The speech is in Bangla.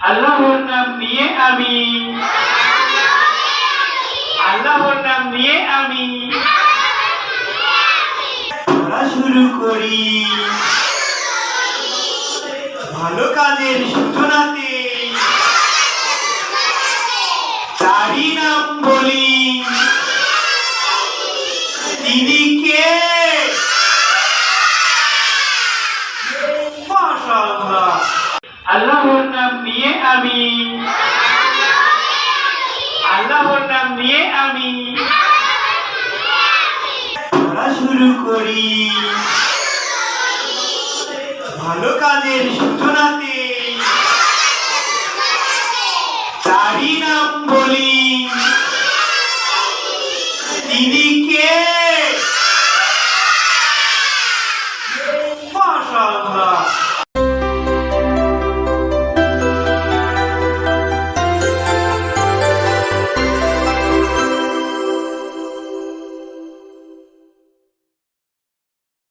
আল্লাহর নাম নিয়ে আমি আল্লাহর নাম নিয়ে আমি শুরু করি। ভালো কাজের সূচনাতে। তারই নাম বলি। তিনি আল্লাহর নাম নিয়ে আমি। আল্লাহর নাম নিয়ে আমি। শুরু করি। ভালো কাজের সূচনাতে। তারই নাম বলি। তিনি কে? মাশাআল্লাহ।